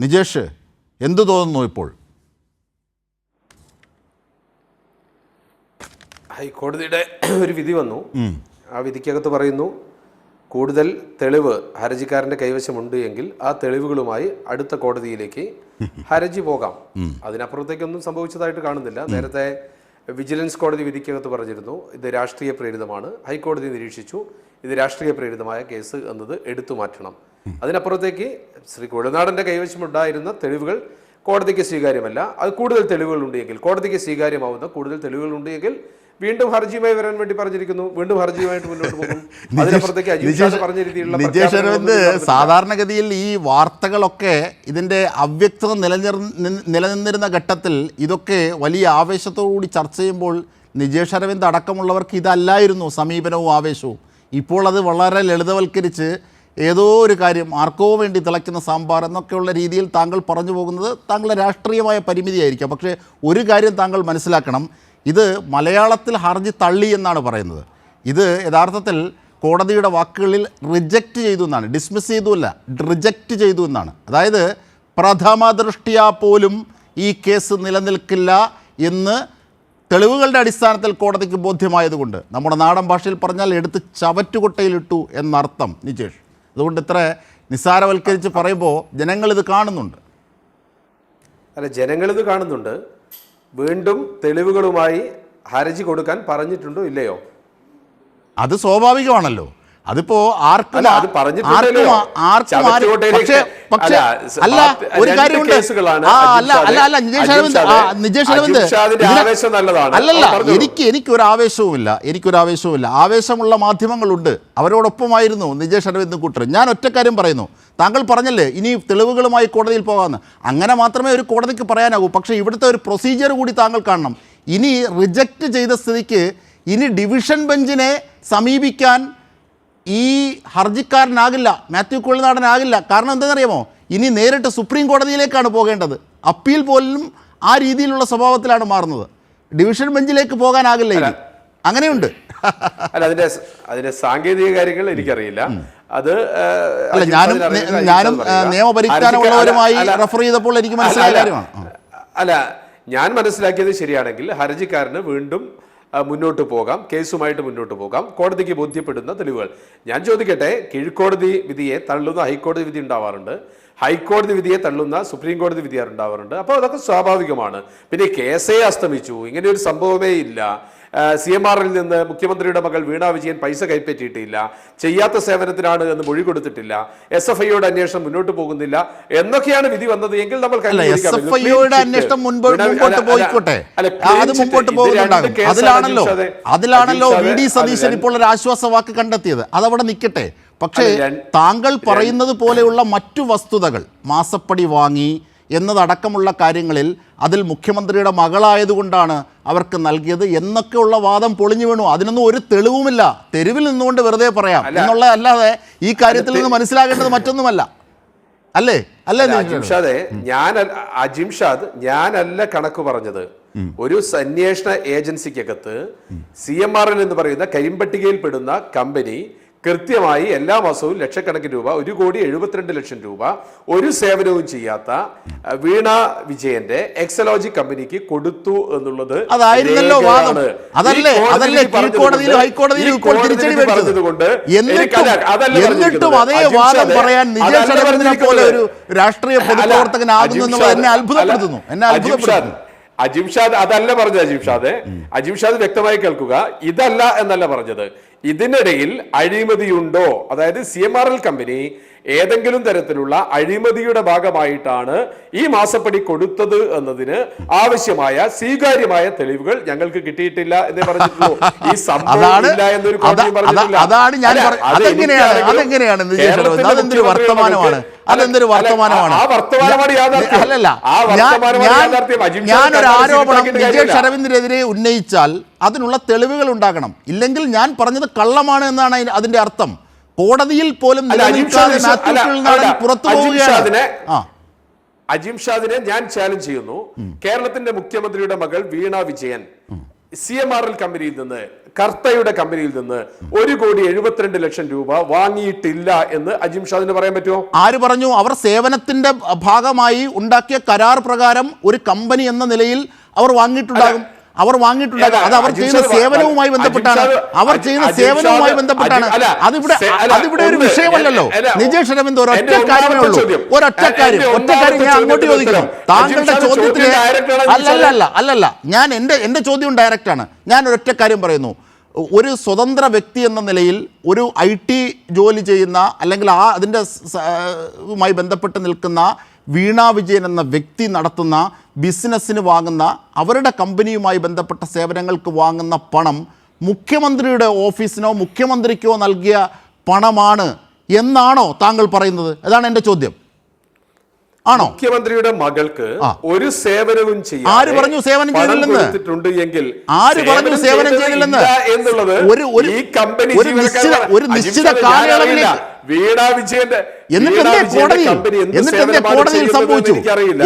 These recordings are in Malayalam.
നിജേഷ് എന്തു തോന്നുന്നു ഇപ്പോൾ? ഹൈക്കോടതിയുടെ ഒരു വിധി വന്നു. ആ വിധിക്കകത്ത് പറയുന്നു കൂടുതൽ തെളിവ് ഹർജിക്കാരന്റെ കൈവശമുണ്ട് എങ്കിൽ ആ തെളിവുകളുമായി അടുത്ത കോടതിയിലേക്ക് ഹർജി പോകാം. അതിനപ്പുറത്തേക്കൊന്നും സംഭവിച്ചതായിട്ട് കാണുന്നില്ല. നേരത്തെ വിജിലൻസ് കോടതി വിധിക്കകത്ത് പറഞ്ഞിരുന്നു ഇത് രാഷ്ട്രീയ പ്രേരിതമാണ്. ഹൈക്കോടതി നിരീക്ഷിച്ചു. ഇത് രാഷ്ട്രീയ പ്രേരിതമായ കേസ് എന്നത് എടുത്തു മാറ്റണം. അതിനപ്പുറത്തേക്ക് ശ്രീ കൊഴുനാടന്റെ കൈവശമുണ്ടായിരുന്ന തെളിവുകൾ കോടതിക്ക് സ്വീകാര്യമല്ല. അത് കൂടുതൽ തെളിവുകളുണ്ടെങ്കിൽ കോടതിക്ക് സ്വീകാര്യമാവുന്ന കൂടുതൽ തെളിവുകളുണ്ടെങ്കിൽ വീണ്ടും ഹർജിയുമായി വരാൻ വേണ്ടി പറഞ്ഞിരിക്കുന്നു. വീണ്ടും ഹർജിയുമായിട്ട് മുന്നോട്ട് പോകും. അതിനപ്പുറത്തേക്ക് അജീഷ് പറഞ്ഞ രീതിയിലുള്ള നിജേഷ് അരവിന്ദ് സാധാരണഗതിയിൽ ഈ വാർത്തകളൊക്കെ ഇതിന്റെ അവ്യക്തത നിലനിർ നിലനിന്നിരുന്ന ഘട്ടത്തിൽ ഇതൊക്കെ വലിയ ആവേശത്തോടുകൂടി ചർച്ച ചെയ്യുമ്പോൾ നിജേഷ് അരവിന്ദ് അടക്കമുള്ളവർക്ക് ഇതല്ലായിരുന്നു സമീപനവും ആവേശവും. ഇപ്പോൾ അത് വളരെ ലളിതവൽക്കരിച്ച് ഏതോ ഒരു കാര്യം ആർക്കോ വേണ്ടി തിളയ്ക്കുന്ന സാമ്പാർ എന്നൊക്കെയുള്ള രീതിയിൽ താങ്കൾ പറഞ്ഞു പോകുന്നത് താങ്കളുടെ രാഷ്ട്രീയമായ പരിമിതിയായിരിക്കാം. പക്ഷേ ഒരു കാര്യം താങ്കൾ മനസ്സിലാക്കണം. ഇത് മലയാളത്തിൽ ഹർജി തള്ളി എന്നാണ് പറയുന്നത്. ഇത് യഥാർത്ഥത്തിൽ കോടതിയുടെ വാക്കുകളിൽ റിജക്റ്റ് ചെയ്തു എന്നാണ്. ഡിസ്മിസ് ചെയ്തു അല്ല റിജക്റ്റ് ചെയ്തു എന്നാണ്. അതായത് പ്രഥമ ദൃഷ്ടിയാ പോലും ഈ കേസ് നിലനിൽക്കില്ല എന്ന് തെളിവുകളുടെ അടിസ്ഥാനത്തിൽ കോടതിക്ക് ബോധ്യമായതുകൊണ്ട് നമ്മുടെ നാടൻ ഭാഷയിൽ പറഞ്ഞാൽ എടുത്ത് ചവറ്റുകൊട്ടയിലിട്ടു എന്നർത്ഥം. നിജേഷ്. അതുകൊണ്ട് ഇത്ര നിസ്സാരവൽക്കരിച്ച് പറയുമ്പോൾ ജനങ്ങളിത് കാണുന്നുണ്ട്. അല്ല ജനങ്ങളിത് കാണുന്നുണ്ട്. വീണ്ടും തെളിവുകളുമായി ഹർജി കൊടുക്കാൻ പറഞ്ഞിട്ടുണ്ടോ ഇല്ലയോ? അത് സ്വാഭാവികമാണല്ലോ. അതിപ്പോ ആർക്കും. ആർക്കും ആർക്കും പക്ഷേ പക്ഷേ അല്ല, ഒരു കാര്യമുണ്ട്. അല്ല അല്ല അല്ല നിജേഷ് അരവിന്ദ് അരവിന്ദ്. അല്ലല്ല എനിക്ക് എനിക്കൊരു ആവേശവുമില്ല എനിക്കൊരു ആവേശവുമില്ല ആവേശമുള്ള മാധ്യമങ്ങളുണ്ട്. അവരോടൊപ്പമായിരുന്നു നിജേഷ് അരവിന്ദ് കൂട്ടർ. ഞാൻ ഒറ്റക്കാര്യം പറയുന്നു. താങ്കൾ പറഞ്ഞല്ലേ ഇനി തെളിവുകളുമായി കോടതിയിൽ പോകാമെന്ന് അങ്ങനെ മാത്രമേ ഒരു കോടതിക്ക് പറയാനാകൂ. പക്ഷെ ഇവിടുത്തെ ഒരു പ്രൊസീജിയർ കൂടി താങ്കൾ കാണണം. ഇനി റിജക്റ്റ് ചെയ്ത സ്ഥിതിക്ക് ഇനി ഡിവിഷൻ ബെഞ്ചിനെ സമീപിക്കാൻ ഈ ഹർജിക്കാരനാകില്ല മാത്യു കുഴൽനാടനാകില്ല. കാരണം എന്താണെന്നറിയാമോ? ഇനി നേരിട്ട് സുപ്രീം കോടതിയിലേക്കാണ് പോകേണ്ടത്. അപ്പീൽ പോലും ആ രീതിയിലുള്ള സ്വഭാവത്തിലാണ് മാറുന്നത്. ഡിവിഷൻ ബെഞ്ചിലേക്ക് പോകാനാകില്ല ഇനി. അങ്ങനെയുണ്ട്. അല്ല അതിന്റെ അതിന്റെ സാങ്കേതിക കാര്യങ്ങൾ എനിക്കറിയില്ല. അത് അല്ല ഞാനും ഞാനും നിയമപരിജ്ഞാനമുള്ളവരുമായി റെഫർ ചെയ്തപ്പോൾ എനിക്ക് മനസ്സിലായ കാര്യമാണ്. അല്ല ഞാൻ മനസ്സിലാക്കിയത് ശരിയാണെങ്കിൽ ഹർജിക്കാരന് വീണ്ടും മുന്നോട്ട് പോകാം. കേസുമായിട്ട് മുന്നോട്ട് പോകാം. കോടതിക്ക് ബോധ്യപ്പെടുന്ന തെളിവുകൾ. ഞാൻ ചോദിക്കട്ടെ കീഴ്ക്കോടതി വിധിയെ തള്ളുന്ന ഹൈക്കോടതി വിധി ഉണ്ടാവാറുണ്ട്. ഹൈക്കോടതി വിധിയെ തള്ളുന്ന സുപ്രീം കോടതി വിധിയാറുണ്ടാവാറുണ്ട് അപ്പോൾ അതൊക്കെ സ്വാഭാവികമാണ്. പിന്നെ കേസേ അസ്തമിച്ചു. ഇങ്ങനെ ഒരു സംഭവമേ ഇല്ല. സി എം ആറിൽ നിന്ന് മുഖ്യമന്ത്രിയുടെ മകൾ വീണ വിജയൻ പൈസ കൈപ്പറ്റിയിട്ടില്ല. ചെയ്യാത്ത സേവനത്തിനാണ് എന്ന് മൊഴി കൊടുത്തിട്ടില്ല. എസ് എഫ് ഐയുടെ അന്വേഷണം മുന്നോട്ട് പോകുന്നില്ല. എന്നൊക്കെയാണ് വിധി വന്നത്. എങ്കിൽ നമ്മൾ അല്ല എസ് കണ്ടുപിടിക്കാം. എഫ് Clean അന്വേഷണം മുൻപ് വീണ- മുമ്പോട്ട് അല്ല, പോയിക്കോട്ടെ. അത്. മുമ്പോട്ട് പോകുന്നുണ്ടാകും അതിലാണല്ലോ വി ഡി സതീശൻ ഇപ്പോൾ ഒരു ആശ്വാസ വാക്ക് കണ്ടെത്തിയത്. അതവിടെ നിൽക്കട്ടെ. പക്ഷേ താങ്കൾ പറയുന്നത് പോലെയുള്ള മറ്റു വസ്തുതകൾ മാസപ്പടി വാങ്ങി എന്നതടക്കമുള്ള കാര്യങ്ങളിൽ അതിൽ മുഖ്യമന്ത്രിയുടെ മകളായതുകൊണ്ടാണ് അവർക്ക് നൽകിയത് എന്നൊക്കെയുള്ള വാദം പൊളിഞ്ഞു വീണു. അതിനൊന്നും ഒരു തെളിവുമില്ല. തെരുവിൽ നിന്നുകൊണ്ട് വെറുതെ പറയാം. എന്നുള്ള അല്ലാതെ ഈ കാര്യത്തിൽ നിന്ന് മനസ്സിലാകേണ്ടത് മറ്റൊന്നുമല്ല. അല്ലേ? അല്ലേ? അജിംഷാദെ ഞാൻ അജിംഷാദ് ഞാനല്ല കണക്ക് പറഞ്ഞത്. ഒരു അന്വേഷണ ഏജൻസിക്കകത്ത് സി എം ആർ എൽ എന്ന് പറയുന്ന കരിമ്പട്ടികയിൽ പെടുന്ന കമ്പനി കൃത്യമായി എല്ലാ മാസവും ലക്ഷക്കണക്കിന് രൂപ ഒരു കോടി എഴുപത്തിരണ്ട് ലക്ഷം രൂപ ഒരു സേവനവും ചെയ്യാത്ത വീണ വിജയന്റെ എക്സലോജി കമ്പനിക്ക് കൊടുത്തു എന്നുള്ളത് അതായിരുന്നല്ലോ. അതല്ലേ- അതല്ലേ കീഴ്ക്കോടതിയിലും ഹൈക്കോടതിയിലും. പറഞ്ഞതുകൊണ്ട് എന്നിട്ടും. അതേ വാദം പറയാൻ നിജേഷ് പോലെ ഒരു. രാഷ്ട്രീയ പൊതുപ്രവർത്തകനാകുന്നു എന്നെ അത്ഭുതപ്പെടുത്തുന്നു എന്നെ അത്ഭുതപ്പെടുത്തുന്നു അജിംഷാദ് അജിംഷാദ് അതല്ല പറഞ്ഞത് അജിംഷാദ് അജിംഷാദ് വ്യക്തമായി കേൾക്കുക ഇതല്ല എന്നല്ല പറഞ്ഞത് ഇതിനിടയിൽ അഴിമതിയുണ്ടോ? അതായത് C M R L company ഏതെങ്കിലും തരത്തിലുള്ള അഴിമതിയുടെ ഭാഗമായിട്ടാണ് ഈ മാസപ്പടി കൊടുത്തത് എന്നതിന് ആവശ്യമായ സ്വീകാര്യമായ തെളിവുകൾ ഞങ്ങൾക്ക് കിട്ടിയിട്ടില്ല എന്നേ പറഞ്ഞിട്ടുള്ളൂ. ഈ സംഭവം ഇല്ല എന്നൊരു കോടതി പറഞ്ഞിട്ടില്ല. അതെങ്ങനെയാണ് അതെങ്ങനെയാണ് വർത്തമാനമാണ്? അതെന്തൊരു വർത്തമാനമാണ്. അല്ലല്ല. ഞാനൊരു ആരോപണം വിജയ് ഷരവിന്ദിനെതിരെ ഉന്നയിച്ചാൽ അതിനുള്ള തെളിവുകൾ ഉണ്ടാകണം. ഇല്ലെങ്കിൽ ഞാൻ പറഞ്ഞത് കള്ളമാണ് എന്നാണ് അതിന്റെ അർത്ഥം. കോടതിയിൽ പോലും നിലനിൽക്കാതെ പുറത്തു പോവുകയാണ്. ആ. അജിംഷാദിനെ ഞാൻ ചാലഞ്ച് ചെയ്യുന്നു. കേരളത്തിന്റെ മുഖ്യമന്ത്രിയുടെ മകൾ Veena Vijayan. C M R L കമ്പനിയിൽ നിന്ന് കർത്തയുടെ കമ്പനിയിൽ നിന്ന് ഒരു കോടി എഴുപത്തിരണ്ട് ലക്ഷം രൂപ വാങ്ങിയിട്ടില്ല എന്ന് അജിം ഷാദിന് പറയാൻ പറ്റുമോ? ആര് പറഞ്ഞു? അവർ സേവനത്തിന്റെ ഭാഗമായി ഉണ്ടാക്കിയ കരാർ പ്രകാരം ഒരു കമ്പനി എന്ന നിലയിൽ അവർ വാങ്ങിയിട്ടുണ്ടാകും. അവർ വാങ്ങിയിട്ടുണ്ടാകും. അത് അവർ ചെയ്യുന്ന സേവനവുമായി ബന്ധപ്പെട്ടാണ്. അവർ ചെയ്യുന്ന സേവനവുമായി ബന്ധപ്പെട്ടാണ്. അതിവിടെ അതിവിടെ ഒരു വിഷയമല്ലല്ലോ. നിജേഷ് അരവിന്ദ് ഒരൊറ്റ കാര്യമേ ഉള്ളൂ. ചോദ്യം. ഒരൊറ്റ കാര്യം ഒറ്റ കാര്യം ഞാൻ അങ്ങോട്ട് ചോദിക്കാം. ചോദിക്കണം താങ്കളുടെ ചോദ്യത്തിന് അല്ലല്ല അല്ല അല്ലല്ല. ഞാൻ എന്റെ എന്റെ ചോദ്യം ഡയറക്റ്റ് ആണ്. ഞാൻ ഒരൊറ്റ കാര്യം പറയുന്നു. ഒരു സ്വതന്ത്ര വ്യക്തി എന്ന നിലയിൽ ഒരു ഐ ടി ജോലി ചെയ്യുന്ന അല്ലെങ്കിൽ ആ അതിന്റെ മായി ബന്ധപ്പെട്ട് നിൽക്കുന്ന വീണ വിജയൻ എന്ന വ്യക്തി നടത്തുന്ന ബിസിനസ്സിന് വാങ്ങുന്ന അവരുടെ കമ്പനിയുമായി ബന്ധപ്പെട്ട സേവനങ്ങൾക്ക് വാങ്ങുന്ന പണം മുഖ്യമന്ത്രിയുടെ ഓഫീസിനോ മുഖ്യമന്ത്രിക്കോ നൽകിയ പണമാണ് എന്നാണോ താങ്കൾ പറയുന്നത് അതാണ് എന്റെ ചോദ്യം ആണോ മുഖ്യമന്ത്രിയുടെ മകൾക്ക് ഒരു സേവനവും ചെയ്യാതെ ആര് പറഞ്ഞു സേവനം ചെയ്തില്ലെന്ന്? എങ്കിൽ ആര് പറഞ്ഞു സേവനം ചെയ്തില്ലെന്ന്? എന്നുള്ളത് ഒരു- ഒരു- ഈ കമ്പനി ഒരു നിശ്ചിത- കാലയളവിലേക്ക് അറിയില്ല. വിജയന്റെ എന്നിട്ട് എന്തേ കോടതിയിൽ? എന്ത് എന്നിട്ട് എന്തേ സേവനമാണ് കോടതിയിൽ സംഭവിച്ചു?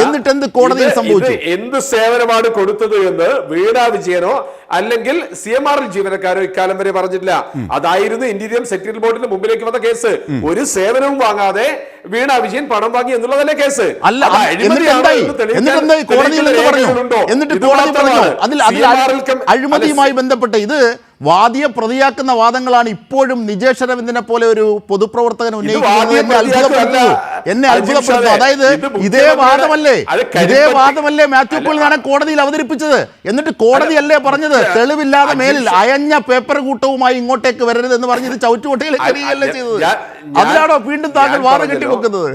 എന്നിട്ട് എന്ത് കോടതിയിൽ സംഭവിച്ചു? എന്ത് സേവനമാണ് കൊടുത്തത് എന്ന് വീണാ വിജയനോ അല്ലെങ്കിൽ സി എം ആർ എൽ ജീവനക്കാരോ ഇക്കാലം വരെ പറഞ്ഞിട്ടില്ല. അതായിരുന്നു ഇന്റീരിയം സെക്രട്ടറി ബോർഡിന് മുമ്പിലേക്ക് വന്ന കേസ്. ഒരു സേവനവും വാങ്ങാതെ വീണ വിജയൻ പണം വാങ്ങി എന്നുള്ളതല്ലേ കേസ്. അല്ല എന്നിട്ട് അഴിമതിയാണോ എന്ന് തെളിയിക്കാൻ- എന്നിട്ട് എന്തായി കോടതിയിൽ എന്ത് പറഞ്ഞു? എന്നിട്ട് കോടതി പറഞ്ഞു? അതിൽ അഴിമതിയുമായി ബന്ധപ്പെട്ട് ഇത് വാദിയെ പ്രതിയാക്കുന്ന വാദങ്ങളാണ് ഇപ്പോഴും നിജേഷ് അരവിന്ദിനെ പോലെ ഒരു പൊതുപ്രവർത്തകൻ ഉന്നയിക്കുന്നത് എന്നെ ഷാദേ, അതായത് ഇതേ വാദമല്ലേ? ഇതേ വാദമല്ലേ മാത്യു പോളിനാണ് കോടതിയിൽ അവതരിപ്പിച്ചത്? എന്നിട്ട് കോടതിയല്ലേ പറഞ്ഞത്? തെളിവില്ലാതെ മേലിൽ അയഞ്ഞ പേപ്പർ കൂട്ടവുമായി ഇങ്ങോട്ടേക്ക് വരരുത് എന്ന് പറഞ്ഞ് ഇത് ചവിറ്റുകൊട്ടയിൽ ചെയ്തത്? അതിലാണോ വീണ്ടും താങ്കൾ വാദം കെട്ടി വെക്കുന്നത്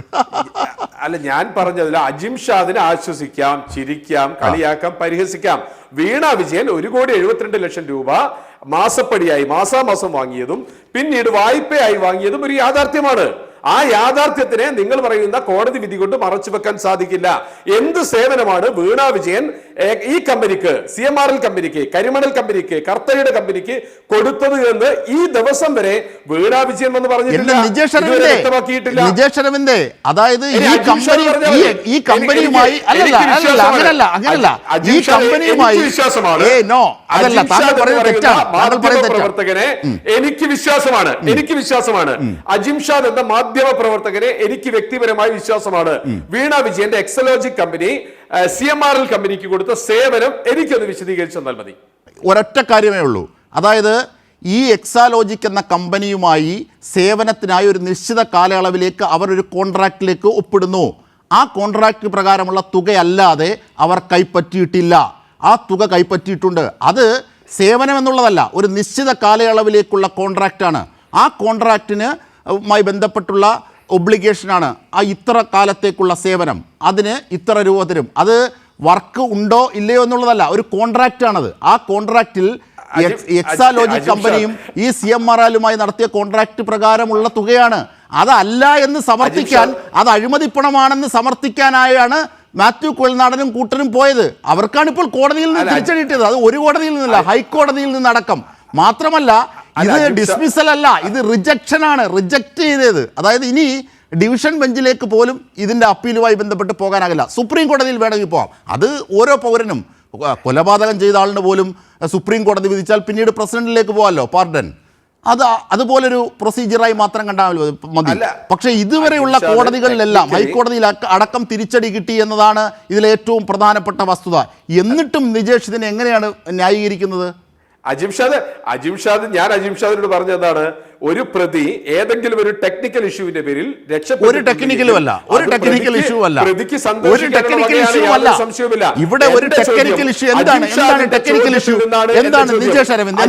അല്ല ഞാൻ പറഞ്ഞതിൽ അജിം ഷാദിനെ ആശ്വസിക്കാം ചിരിക്കാം കളിയാക്കാം പരിഹസിക്കാം. വീണ വിജയൻ ഒരു കോടി എഴുപത്തിരണ്ട് ലക്ഷം രൂപ മാസപ്പടിയായി മാസാമാസം വാങ്ങിയതും പിന്നീട് വായ്പയായി വാങ്ങിയതും ഒരു യാഥാർത്ഥ്യമാണ്. ആ യാഥാർത്ഥ്യത്തിനെ നിങ്ങൾ പറയുന്ന കോടതി വിധി കൊണ്ട് മറച്ചു വെക്കാൻ സാധിക്കില്ല. എന്ത് സേവനമാണ് വീണ വിജയൻ ഈ കമ്പനിക്ക് സി എം ആർ എൽ കമ്പനിക്ക് കരിമണൽ കമ്പനിക്ക് കർത്തയുടെ കമ്പനിക്ക് കൊടുത്തത് എന്ന് ഈ ദിവസം വരെ വീണ വിജയൻ എന്ന് പറഞ്ഞിട്ടില്ല അതായത് ഈ കമ്പനി ഈ കമ്പനിയുമായി അല്ലല്ല അല്ലല്ല അങ്ങനല്ല അങ്ങനല്ല. ഈ കമ്പനിയുമായി വിശ്വാസമാണ്. അതല്ല താങ്കൾ പറയുന്നത് തെറ്റാണ്. പ്രവർത്തകനെ എനിക്ക് വിശ്വാസമാണ്. എനിക്ക് വിശ്വാസമാണ്. അജിം ഷാദ് എന്ന മാധ്യമ പ്രവർത്തകനെ എനിക്ക് വ്യക്തിപരമായ വിശ്വാസമാണ്. വീണ വിജയന്റെ Exalogic company C M R L കമ്പനിക്ക് കൊടുത്ത സേവനം എനിക്കൊന്ന് വിശദീകരിച്ചു തന്നാൽ മതി. ഒരൊറ്റ കാര്യമേ ഉള്ളൂ. അതായത് ഈ എക്സാലോജിക് എന്ന കമ്പനിയുമായി സേവനത്തിനായി ഒരു നിശ്ചിത കാലയളവിലേക്ക് അവർ ഒരു കോൺട്രാക്റ്റിലേക്ക് ഒപ്പിടുന്നു. ആ കോൺട്രാക്റ്റ് പ്രകാരമുള്ള തുകയല്ലാതെ അവർ കൈപ്പറ്റിയിട്ടില്ല. ആ തുക കൈപ്പറ്റിയിട്ടുണ്ട്. അത് സേവനം എന്നുള്ളതല്ല ഒരു നിശ്ചിത കാലയളവിലേക്കുള്ള കോൺട്രാക്റ്റാണ്. ആ കോൺട്രാക്റ്റിന് മായി ബന്ധപ്പെട്ടുള്ള ഒബ്ലിഗേഷനാണ് ആ ഇത്ര കാലത്തേക്കുള്ള സേവനം. അതിന് ഇത്ര രൂപ തരും. അത് വർക്ക് ഉണ്ടോ ഇല്ലയോ എന്നുള്ളതല്ല ഒരു കോൺട്രാക്റ്റാണത്. ആ കോൺട്രാക്റ്റിൽ എക്സാലോജി കമ്പനിയും ഈ സി എം ആർ എല്ലുമായി നടത്തിയ കോൺട്രാക്ട് പ്രകാരമുള്ള തുകയാണ്. അതല്ല എന്ന് സമർത്ഥിക്കാൻ അത് അഴിമതിപ്പണമാണെന്ന് സമർത്ഥിക്കാനായാണ് മാത്യു കൊൽനാടനും കൂട്ടനും പോയത്. അവർക്കാണ് ഇപ്പോൾ കോടതിയിൽ നിന്ന് തിരിച്ചടിയിട്ടത്. അത് ഒരു കോടതിയിൽ നിന്നല്ല ഹൈക്കോടതിയിൽ നിന്നടക്കം. മാത്രമല്ല ഇത് ഡിസ്മിസൽ അല്ല ഇത് റിജക്ഷൻ ആണ്. റിജക്റ്റ് ചെയ്തത്. അതായത് ഇനി ഡിവിഷൻ ബെഞ്ചിലേക്ക് പോലും ഇതിന്റെ അപ്പീലുമായി ബന്ധപ്പെട്ട് പോകാനാകില്ല. സുപ്രീം കോടതിയിൽ വേണമെങ്കിൽ പോകാം അത് ഓരോ പൗരനും കൊലപാതകം ചെയ്ത ആളിന് പോലും സുപ്രീം കോടതി വിധിച്ചാൽ പിന്നീട് പ്രസിഡന്റിലേക്ക് പോകാമല്ലോ. പാർഡൻ അത് അതുപോലൊരു പ്രൊസീജിയറായി മാത്രം കണ്ടാൽ മതി. പക്ഷേ ഇതുവരെയുള്ള കോടതികളിലെല്ലാം ഹൈക്കോടതിയിൽ അടക്കം തിരിച്ചടി കിട്ടി എന്നതാണ് ഇതിലെ ഏറ്റവും പ്രധാനപ്പെട്ട വസ്തുത. എന്നിട്ടും നിജേഷ് ഇതിനെ എങ്ങനെയാണ് ന്യായീകരിക്കുന്നത്? അജിം ഷാദ് അജിം ഷാദ് ഞാൻ അജിം ഷാദിനോട് പറഞ്ഞതാണ് ഒരു പ്രതി ഏതെങ്കിലും ഒരു ടെക്നിക്കൽ ഇഷ്യൂവിന്റെ പേരിൽ ഒരു ടെക്നിക്കലും അല്ല. ഒരു ടെക്നിക്കൽ ഇഷ്യൂ അല്ല. പ്രതിക്ക് ഒരു ടെക്നിക്കൽ ഇഷ്യൂ അല്ല. സംശയവുമില്ല. ഇവിടെ ഒരു ടെക്നിക്കൽ ഇഷ്യൂ എന്താണ്? എന്താണ് ടെക്നിക്കൽ ഇഷ്യൂ എന്താണ്? ചോദ്യം. നിജേഷ് അരവിന്ദ്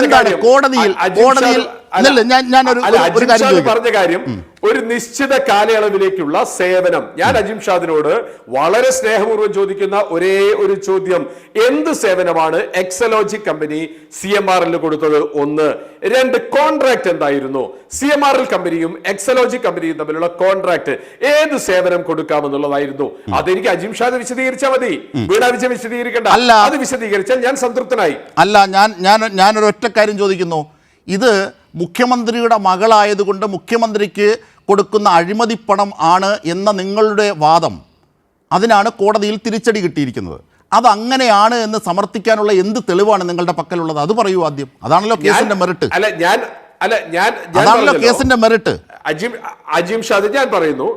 എന്താണ്? കോടതിയിൽ കോടതിയിൽ ഞാൻ അല്ലല്ല ഞാൻ ഞാനൊരു ഒരു കാര്യം പറഞ്ഞ കാര്യം ഒരു നിശ്ചിത കാലയളവിലേക്കുള്ള സേവനം. ഞാൻ അജിം ഷാദിനോട് വളരെ സ്നേഹപൂർവം ചോദിക്കുന്ന ഒരേ ഒരു ചോദ്യം. എന്ത് സേവനമാണ് Exalogic company C M R L കൊടുത്തത്? ഒന്ന്. രണ്ട് കോൺട്രാക്ട് എന്തായിരുന്നു? സി എം ആർ എൽ കമ്പനിയും എക്സലോജി കമ്പനിയും തമ്മിലുള്ള കോൺട്രാക്ട് ഏത് സേവനം കൊടുക്കാമെന്നുള്ളതായിരുന്നു. അതെനിക്ക് അജിം ഷാദ് വിശദീകരിച്ചാൽ മതി. വീണ വിജയം വിശദീകരിക്കേണ്ട. അല്ല. അത് വിശദീകരിച്ചാൽ ഞാൻ സംതൃപ്തനായി. അല്ല ഞാൻ ഞാൻ ഞാനൊരു ഒറ്റ കാര്യം ചോദിക്കുന്നു. ഇത് മുഖ്യമന്ത്രിയുടെ മകളായതുകൊണ്ട് മുഖ്യമന്ത്രിക്ക് കൊടുക്കുന്ന അഴിമതിപ്പണം ആണ് എന്ന നിങ്ങളുടെ വാദം. അതിനാണ് കോടതിയിൽ തിരിച്ചടി കിട്ടിയിരിക്കുന്നത്. അതങ്ങനെയാണ് എന്ന് സമർത്ഥിക്കാനുള്ള എന്ത് തെളിവാണ് നിങ്ങളുടെ പക്കലുള്ളത്? അത് പറയൂ ആദ്യം. അതാണല്ലോ കേസിന്റെ മെറിറ്റ്. അല്ല ഞാൻ അല്ല ഞാൻ ഞാൻ അതാണല്ലോ കേസിന്റെ മെറിറ്റ്. അജിം അജിം ഷാദ് ഞാൻ പറയുന്നു.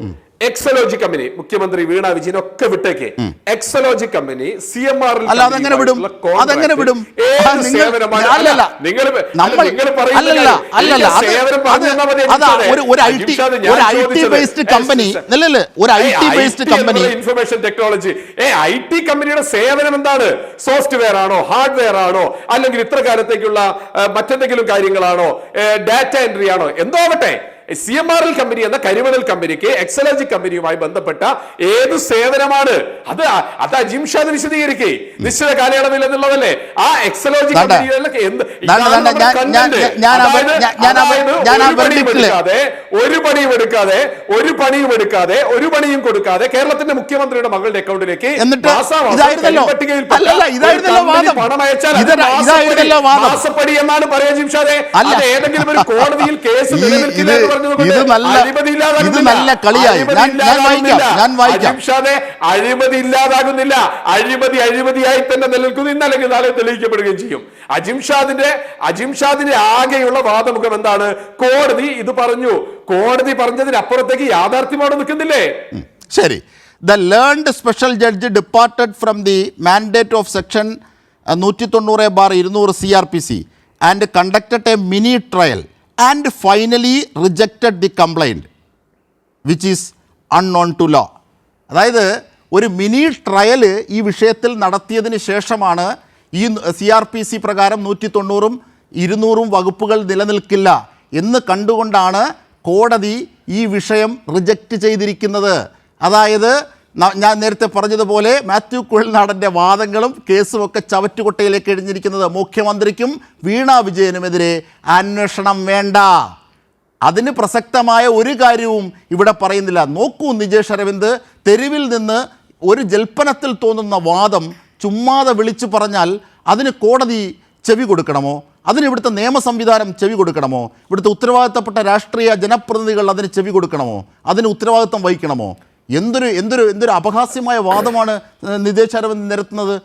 എക്സലോജി കമ്പനി മുഖ്യമന്ത്രി വീണ വിജയൻ ഒക്കെ വിട്ടേക്ക്. Exalogic company C M R അതെങ്ങനെ വിടും? അതെങ്ങനെ വിടും? നിങ്ങൾ- അല്ലല്ല. ഒരു ഒരു ഐ ടി ഒരു ഐ ടി ബേസ്ഡ് കമ്പനി അല്ലല്ല ഒരു I T based company information technology a I T കമ്പനിയുടെ സേവനം എന്താണ്? സോഫ്റ്റ്വെയർ ആണോ? ഹാർഡ്വെയർ ആണോ? അല്ലെങ്കിൽ ഇത്ര കാലത്തേക്കുള്ള മറ്റെന്തെങ്കിലും കാര്യങ്ങളാണോ? ഡാറ്റ എൻട്രി ആണോ? എന്തോ ആവട്ടെ. C M R L company എന്ന കരിമണൽ കമ്പനിക്ക് എക്സലജി കമ്പനിയുമായി ബന്ധപ്പെട്ട ഏത് സേവനമാണ്? അത് അത് അജിംഷാദ് വിശദീകരിക്കേ. നിശ്ചിത കാലയളവിൽ എന്നുള്ളതല്ലേ? ആ എക്സലോജി എടുക്കാതെ ഒരു പണിയും എടുക്കാതെ ഒരു പണിയും എടുക്കാതെ ഒരു പണിയും കൊടുക്കാതെ കേരളത്തിന്റെ മുഖ്യമന്ത്രിയുടെ മകളുടെ അക്കൗണ്ടിലേക്ക് മാസപ്പടി- എന്നാണ് പറയാ ജിംഷാദെ. അത് ഏതെങ്കിലും ഒരു കോടതിയിൽ കേസ് നിലനിൽക്കില്ല ഇത് നല്ല-. ഇത് നല്ല കളിയായി. ഞാൻ- ഞാൻ വായിക്കാം. ഞാൻ വായിക്കാം. അഴിമതി ഇല്ലാതാകുന്നില്ല. അഴിമതി അഴിമതിയായി തന്നെ നിലനിൽക്കുന്നു. ഇന്നല്ലെങ്കിൽ നാളെ തെളിയിക്കപ്പെടുകയും ചെയ്യും. അജിംഷാദിന്റെ അജിംഷാദിന്റെ ആകെയുള്ള വാദമുഖം എന്താണ്? കോടതി ഇത് പറഞ്ഞു. കോടതി പറഞ്ഞതിനപ്പുറത്തേക്ക് യാഥാർത്ഥ്യം അവിടെ നിൽക്കുന്നില്ലേ? ശരി. The learned special judge departed from the mandate of section നൂറ്റി തൊണ്ണൂറ് ബാർ ഇരുന്നൂറ് C R P C and conducted a mini trial and finally rejected the complaint which is unknown to law അതായത് ഒരു മിനി ട്രയൽ ഈ വിഷയത്തിൽ നടത്തിയതിന് ശേഷമാണ് ഈ സി ആർ പി സി പ്രകാരം നൂറ്റി തൊണ്ണൂറും ഇരുന്നൂറും വകുപ്പുകൾ നിലനിൽക്കില്ല എന്ന് കണ്ടുകൊണ്ടാണ് കോടതി ഈ വിഷയം റിജക്റ്റ് ചെയ്തിരിക്കുന്നത്. അതായത് ഞാൻ നേരത്തെ പറഞ്ഞതുപോലെ മാത്യു കുഴൽനാടന്റെ വാദങ്ങളും കേസും ഒക്കെ ചവറ്റുകൊട്ടയിലേക്ക് എഴിഞ്ഞിരിക്കുന്നത് മുഖ്യമന്ത്രിക്കും വീണ വിജയനുമെതിരെ അന്വേഷണം വേണ്ട. അതിന് പ്രസക്തമായ ഒരു കാര്യവും ഇവിടെ പറയുന്നില്ല. നോക്കൂ നിജേഷ് അരവിന്ദ് തെരുവിൽ നിന്ന് ഒരു ജൽപ്പനത്തിൽ തോന്നുന്ന വാദം ചുമ്മാതെ വിളിച്ചു പറഞ്ഞാൽ അതിന് കോടതി ചെവി കൊടുക്കണമോ? അതിന് ഇവിടുത്തെ നിയമ സംവിധാനം ചെവി കൊടുക്കണമോ? ഇവിടുത്തെ ഉത്തരവാദിത്തപ്പെട്ട രാഷ്ട്രീയ ജനപ്രതിനിധികൾ അതിന് ചെവി കൊടുക്കണമോ? അതിന് ഉത്തരവാദിത്തം വഹിക്കണമോ? എന്തൊരു എന്തൊരു എന്തൊരു അപഹാസ്യമായ വാദമാണ് നിതേശ് അരവിന്ദ് നിരത്തുന്നത്?